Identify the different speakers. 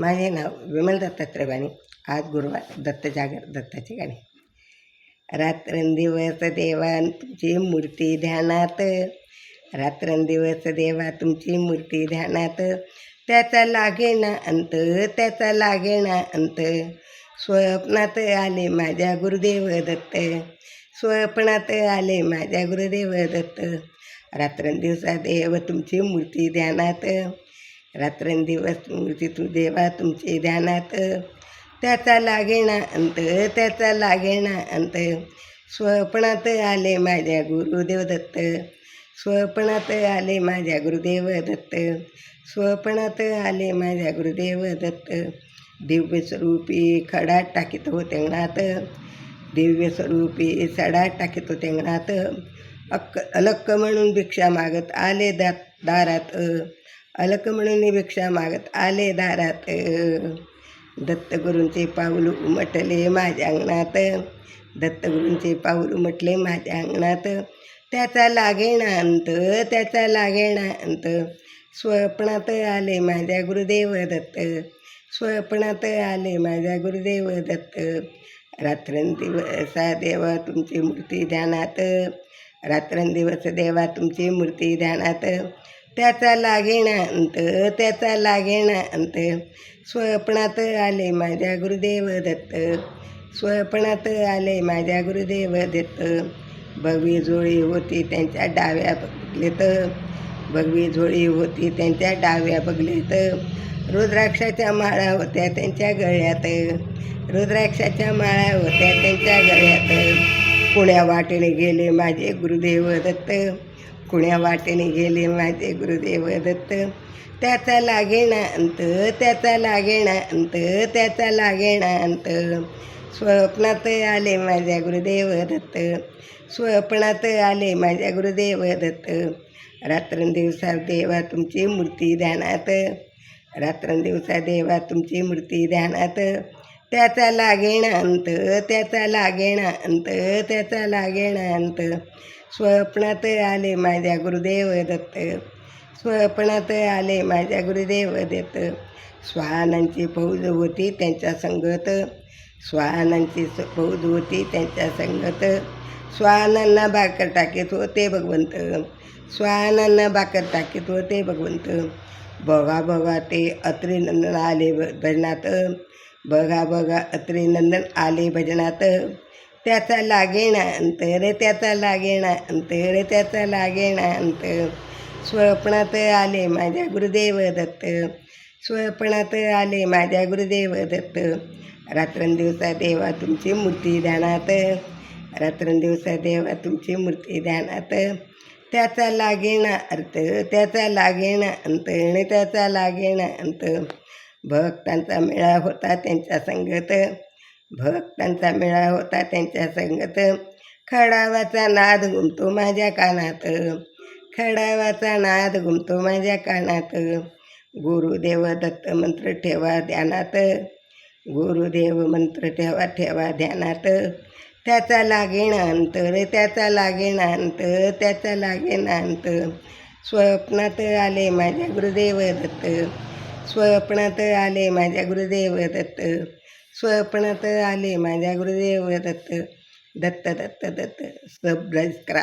Speaker 1: माझे नाव विमल दत्तत्रिवाणी आज गुरुवार दत्त जागर दत्ताची गाणी. रात्रंदिवस देवा तुमची मूर्ती ध्यानात. रात्रंदिवस देवा तुमची मूर्ती ध्यानात. त्याचा लागेना अंत त्याचा लागेना अंत. स्वप्नात आले माझ्या गुरुदेव दत्त. स्वप्नात आले माझ्या गुरुदेव दत्त. रात्रंदिवसा देव तुमची मूर्ती ध्यानात. रात्रंदिवस मूर्ती तू देवा तुमची ध्यानात. त्याचा लागेना अंत त्याचा लागेना अंत. स्वप्नात आले माझ्या गुरुदेव दत्त. स्वप्नात आले माझ्या गुरुदेव दत्त. स्वप्नात आले माझ्या गुरुदेव दत्त. दिव्य स्वरूपी खडा टाकीत हो तेंगणात दिव्य स्वरूपी सडा टाकीत हो तेंगणात अक्क अलक्क म्हणून भिक्षा मागत आले दात दारात. अलक म्हणून भिक्षा मागत आले दारात. दत्तगुरूंचे पाऊल उमटले माझ्या अंगणात. दत्तगुरूंचे पाऊल उमटले माझ्या अंगणात. त्याचा लागेना अंत त्याचा लागेना अंत स्वप्नात आले माझ्या गुरुदेव दत्त. स्वप्नात आले माझ्या गुरुदेव दत्त. रात्रंदिवसा देवा तुमची मूर्ती ध्यानात. रात्रंदिवस देवा तुमची मूर्ती ध्यानात. त्याचा लागेना अंत त्याचा लागेना अंत. स्वप्नात आले माझ्या गुरुदेव दत्त. स्वप्नात आले माझ्या गुरुदेव दत्त. भगवी झोळी होती त्यांच्या डाव्या बघलेत भगवी झोळी होती त्यांच्या डाव्या बघलेत रुद्राक्षाच्या माळा होत्या त्यांच्या गळ्यात. रुद्राक्षाच्या माळा होत्या त्यांच्या गळ्यात. पुण्या वाटेने गेले माझे गुरुदेव दत्त. कुण्या वाटेने गेले माझे गुरुदेव दत्त? त्याचा लागेना अंत त्याचा लागेना अंत त्याचा लागेना अंत. स्वप्नात आले माझ्या गुरुदेव दत्त. स्वप्नात आले माझ्या गुरुदेव दत्त. रात्रंदिवसा देवा तुमची मूर्ती ध्यानात. रात्रंदिवसा देवा तुमची मूर्ती ध्यानात. त्याचा लागेना अंत त्याचा लागेना अंत त्याचा लागेना अंत. स्वप्नात आले माझ्या गुरुदेव दत्त स्वप्नात आले माझ्या गुरुदेव दत्त स्वानांची फौज होती त्यांच्या संगत स्वानांची स- फौज होती त्यांच्या संगत स्वानांना भाकर टाकीत होते भगवंत स्वानांना भाकर टाकीत होते भगवंत बघा बघा ते अत्रिनंदन आले भजनात बघा बघा अत्रिनंदन आले भजनात त्याचा लागेना अंतर त्याचा लागेना अंतर त्याचा लागेना अंत स्वप्नात आले माझ्या गुरुदेव दत्त. स्वप्नात आले माझ्या गुरुदेव दत्त. रात्रंदिवसा देवा तुमची मूर्ती ध्यानात रात्रंदिवसा देवा तुमची मूर्ती ध्यानात त्याचा लागेना अर्थ त्याचा लागेना अंत आणि त्याचा लागेना अंत भक्तांचा मेळा होता त्यांच्या संगत. भक्तांचा मेळा होता त्यांच्या संगत. खडावाचा नाद घुमतो माझ्या कानात. खडावाचा नाद घुमतो माझ्या कानात. गुरुदेव दत्त मंत्र ठेवा ध्यानात. गुरुदेव मंत्र ठेवा ठेवा ध्यानात. त्याचा लागेना अंत रे त्याचा लागेना अंत त्याचा लागेना अंत स्वप्नात आले माझ्या गुरुदेव दत्त. स्वप्नात आले माझ्या गुरुदेव दत्त. स्वप्नात आले माझ्या गुरुदेव दत्त दत्त दत्त दत्त सबस्क्राईब करा.